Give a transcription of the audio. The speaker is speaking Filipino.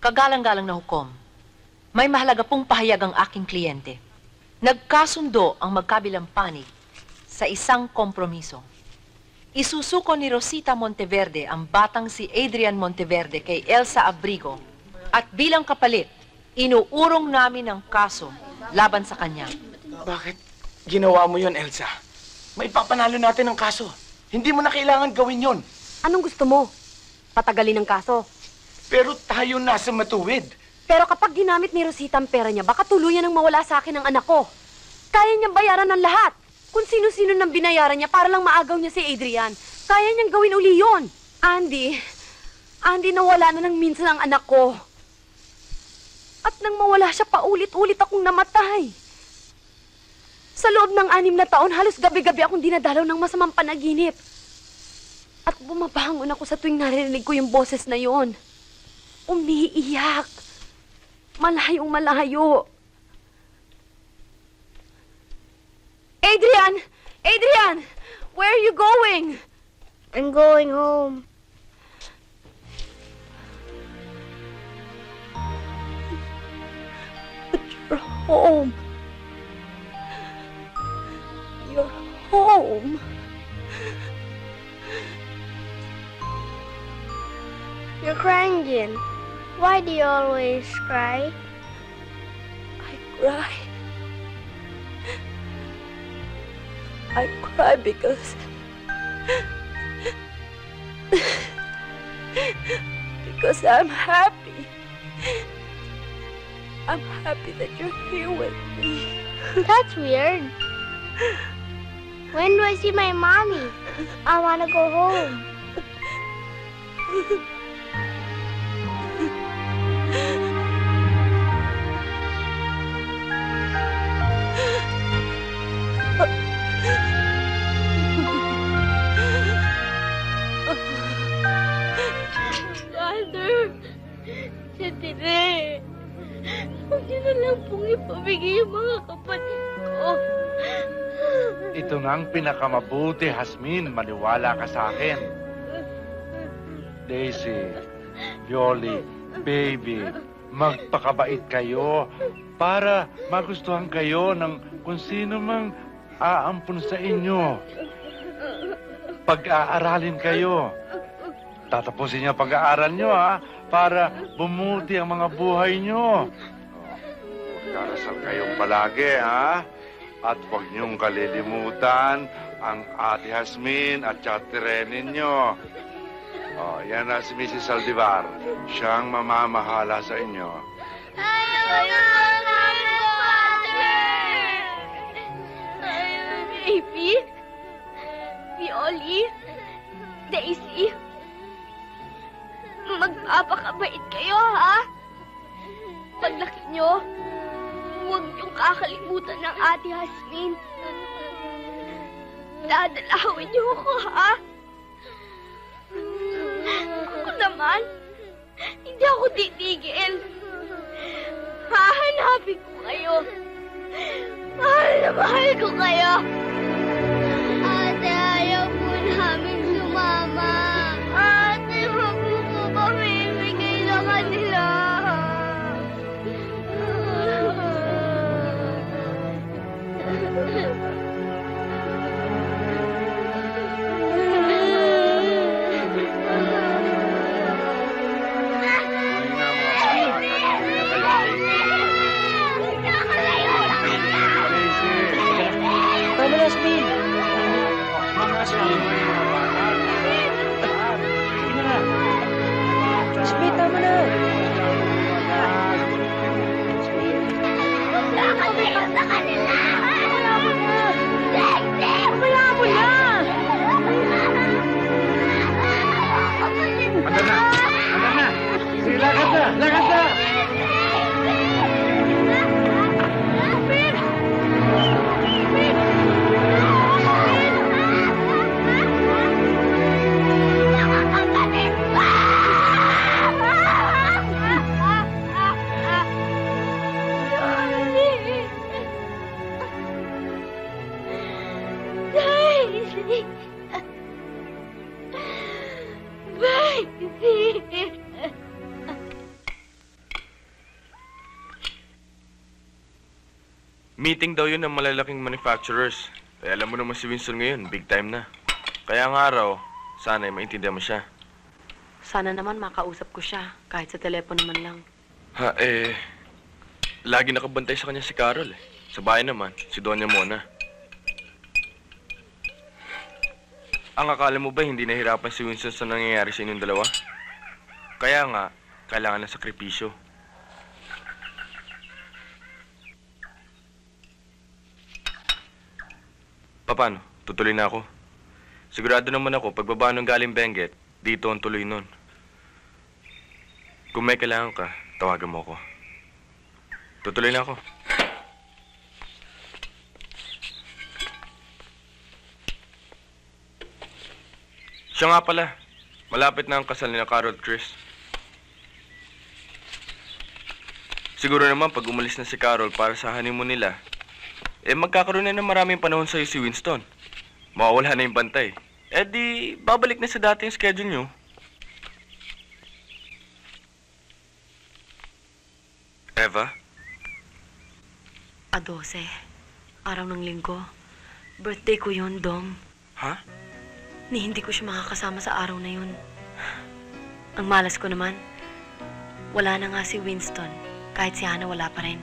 Kagalang-galang na hukom. May mahalaga pong pahayag ang aking kliyente. Nagkasundo ang magkabilang panig sa isang kompromiso. Isusuko ni Rosita Monteverde ang batang si Adrian Monteverde kay Elsa Abrigo at bilang kapalit, inuurong namin ang kaso laban sa kanya. Bakit ginawa mo yon, Elsa? May papanalo natin ang kaso. Hindi mo na kailangan gawin yon. Anong gusto mo? Patagalin ang kaso. Pero tayo nasa matuwid. Pero kapag ginamit ni Rosita ang pera niya, baka tuluyan ang mawala sa akin ang anak ko. Kaya niyang bayaran ng lahat. Kung sino-sino nang binayaran niya para lang maagaw niya si Adrian, kaya niyang gawin uli yun. Andy, Andy, nawala na ng minsan ang anak ko. At nang mawala siya, paulit-ulit akong namatay. Sa loob ng anim na taon, halos gabi-gabi akong dinadalaw ng masamang panaginip. At bumabangon ako sa tuwing narinig ko yung boses na yon. Umiiyak. Malayong malayo. Adrian! Adrian! Where are you going? I'm going home. You're home. You're home. You're crying again. Why do you always cry? I cry. I cry because. because I'm happy. I'm happy that you're here with me. That's weird. When do I see my mommy? I want to go home. pong ipamigay yung mga kapatid ko. Ito nga ang pinakamabuti, Hasmin. Maniwala ka sa akin. Daisy, Yoli, baby, magpakabait kayo para magustuhan kayo ng kung sino mang aampun sa inyo. Pag-aaralin kayo. Tatapusin niyo ang pag-aaral niyo, ha? Para bumuti ang mga buhay niyo. Magdarasal kayong palagi, ha? At huwag niyong kalilimutan ang Ate Hasmin at Chatire ninyo. Oh, yan na si Mrs. Saldivar. Siyang mamamahala sa inyo. Ayaw na Father! Baby? Violi? Daisy? Magpapakabait kayo, ha? Paglaki nyo, huwag niyong kakalimutan ng ate Hasmin. Dadalawin niyo ako, ha? Ako naman, hindi ako titigil. Hahanapin ko kayo. Mahal na mahal ko kayo. 爸爸你来 Meeting daw yun ng malalaking manufacturers. Kaya alam mo naman si Winston ngayon, big time na. Kaya nga raw, sana ay maintindihan mo siya. Sana naman makausap ko siya, kahit sa telepono man lang. Ha, eh... Lagi nakabantay sa kanya si Carol eh. Sa bahay naman, si Doña Mona. Ang akala mo ba hindi nahirapan si Winston sa nangyayari sa inyong dalawa? Kaya nga, kailangan ng sakripisyo. Paano? Tutuloy na ako. Sigurado naman ako, pagbaba ng galing Benguet, dito ang tuloy nun. Kung may kailangan ka, tawagan mo ako. Tutuloy na ako. Siya nga pala. Malapit na ang kasal ni na Carol at Chris. Siguro naman pag umalis na si Carol para sa honeymoon nila, eh magkakaroon na ng maraming panahon sa'yo si Winston. Mawawala na yung bantay. Eh di, babalik na sa dating schedule nyo. Eva? A 12, araw ng linggo. Birthday ko yun, Dom. Ha? Ni hindi ko siya makakasama sa araw na yun. Ang malas ko naman, wala na nga si Winston, kahit si Hannah wala pa rin.